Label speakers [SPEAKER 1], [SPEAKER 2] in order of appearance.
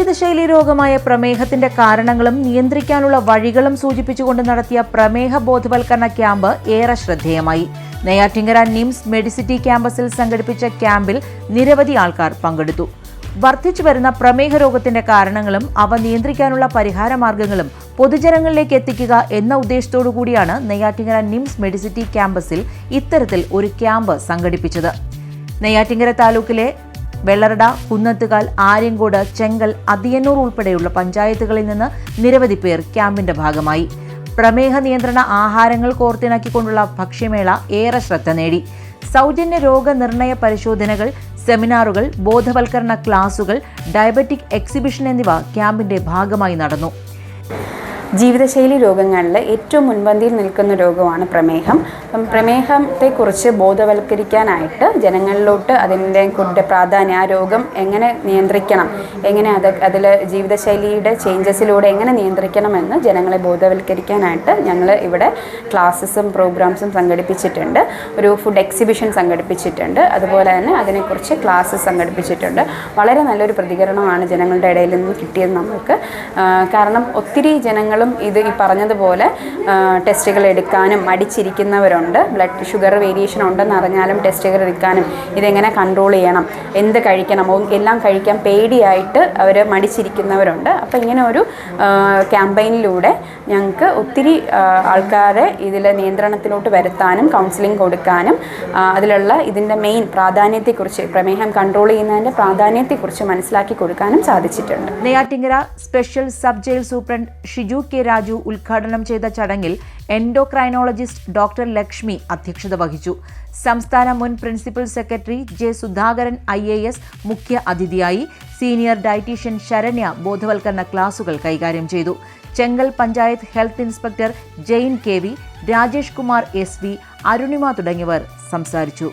[SPEAKER 1] ജീവിതശൈലി രോഗമായ പ്രമേഹത്തിന്റെ കാരണങ്ങളും നിയന്ത്രിക്കാനുള്ള വഴികളും സൂചിപ്പിച്ചുകൊണ്ട് നടത്തിയ പ്രമേഹ ബോധവൽക്കരണ ക്യാമ്പ് ഏറെ ശ്രദ്ധേയമായി. നെയ്യാറ്റിങ്കര നിംസ് മെഡിസിറ്റി ക്യാമ്പസിൽ സംഘടിപ്പിച്ച ക്യാമ്പിൽ നിരവധി ആൾക്കാർ പങ്കെടുത്തു. വർദ്ധിച്ചു വരുന്ന പ്രമേഹ രോഗത്തിന്റെ കാരണങ്ങളും അവ നിയന്ത്രിക്കാനുള്ള പരിഹാര മാർഗങ്ങളും പൊതുജനങ്ങളിലേക്ക് എത്തിക്കുക എന്ന ഉദ്ദേശത്തോടു കൂടിയാണ് നെയ്യാറ്റിങ്കര നിംസ് മെഡിസിറ്റി ക്യാമ്പസിൽ ഇത്തരത്തിൽ ഒരു ക്യാമ്പ് സംഘടിപ്പിച്ചത്. നെയ്യാറ്റിങ്കര താലൂക്കിലെ വെള്ളറട കുന്നത്തുകാൽ ആര്യങ്കോട് ചെങ്കൽ അതിയന്നൂർ ഉൾപ്പെടെയുള്ള പഞ്ചായത്തുകളിൽ നിന്ന് നിരവധി പേർ ക്യാമ്പിന്റെ ഭാഗമായി. പ്രമേഹ നിയന്ത്രണ ആഹാരങ്ങൾ കോർത്തിണക്കിക്കൊണ്ടുള്ള ഭക്ഷ്യമേള ഏറെ ശ്രദ്ധ നേടി. സൗജന്യ രോഗനിർണയ പരിശോധനകൾ സെമിനാറുകൾ ബോധവൽക്കരണ ക്ലാസുകൾ ഡയബറ്റിക് എക്സിബിഷൻ എന്നിവ ക്യാമ്പിന്റെ ഭാഗമായി നടന്നു.
[SPEAKER 2] ജീവിതശൈലി രോഗങ്ങളിൽ ഏറ്റവും മുൻപന്തിയിൽ നിൽക്കുന്ന രോഗമാണ് പ്രമേഹം. അപ്പം പ്രമേഹത്തെക്കുറിച്ച് ബോധവൽക്കരിക്കാനായിട്ട് ജനങ്ങളിലോട്ട് അതിന്റെ കുറിച്ച് പ്രാധാന്യം ആ രോഗം എങ്ങനെ നിയന്ത്രിക്കണം എങ്ങനെ അത് അതിൽ ജീവിതശൈലിയുടെ ചേഞ്ചസിലൂടെ എങ്ങനെ നിയന്ത്രിക്കണമെന്ന് ജനങ്ങളെ ബോധവൽക്കരിക്കാനായിട്ട് ഞങ്ങൾ ഇവിടെ ക്ലാസ്സസും പ്രോഗ്രാംസും സംഘടിപ്പിച്ചിട്ടുണ്ട്. ഒരു ഫുഡ് എക്സിബിഷൻ സംഘടിപ്പിച്ചിട്ടുണ്ട്. അതുപോലെ തന്നെ അതിനെക്കുറിച്ച് ക്ലാസ്സസ് സംഘടിപ്പിച്ചിട്ടുണ്ട്. വളരെ നല്ലൊരു പ്രതികരണമാണ് ജനങ്ങളുടെ ഇടയിൽ നിന്ന് കിട്ടിയത് നമുക്ക്. കാരണം ഒത്തിരി ജനങ്ങളും ഇത് ഈ പറഞ്ഞതുപോലെ ടെസ്റ്റുകൾ എടുക്കാനും മടിച്ചിരിക്കുന്നവരുണ്ട്. ബ്ലഡ് ഷുഗർ വേരിയേഷൻ ഉണ്ടെന്ന് അറിഞ്ഞാലും ടെസ്റ്റുകൾ എടുക്കാനും ഇതെങ്ങനെ കൺട്രോൾ ചെയ്യണം എന്ത് കഴിക്കണം എല്ലാം കഴിക്കാൻ പേടിയായിട്ട് അവർ മടിച്ചിരിക്കുന്നവരുണ്ട്. അപ്പോൾ ഇങ്ങനെ ഒരു ക്യാമ്പയിനിലൂടെ ഞങ്ങൾക്ക് ഒത്തിരി ആൾക്കാരെ ഇതിൽ നിയന്ത്രണത്തിലോട്ട് വരുത്താനും കൗൺസിലിംഗ് കൊടുക്കാനും അതിലുള്ള ഇതിന്റെ മെയിൻ പ്രാധാന്യത്തെക്കുറിച്ച് പ്രമേഹം കൺട്രോൾ ചെയ്യുന്നതിന്റെ പ്രാധാന്യത്തെക്കുറിച്ച് മനസ്സിലാക്കി കൊടുക്കാനും സാധിച്ചിട്ടുണ്ട്.
[SPEAKER 1] Neyyattinkara special sub jail superintendent Shiju K Raju ഉദ്ഘാടനം ചെയ്ത ചടങ്ങിൽ എൻഡോക്രൈനോളജിസ്റ്റ് ഡോക്ടർ ലക്ഷ്മി അധ്യക്ഷത വഹിച്ചു. സംസ്ഥാന മുൻ principal secretary J Sudhakaran I A S മുഖ്യ അതിഥിയായി സീനിയർ ഡയറ്റീഷ്യൻ ശരണ്യ ബോധവൽക്കരണ ക്ലാസുകൾ കൈകാര്യം ചെയ്തു. Chenkal panchayat health inspector Jain K V Rajesh Kumar S V Arunima തുടങ്ങിയവർ സംസാരിച്ചു.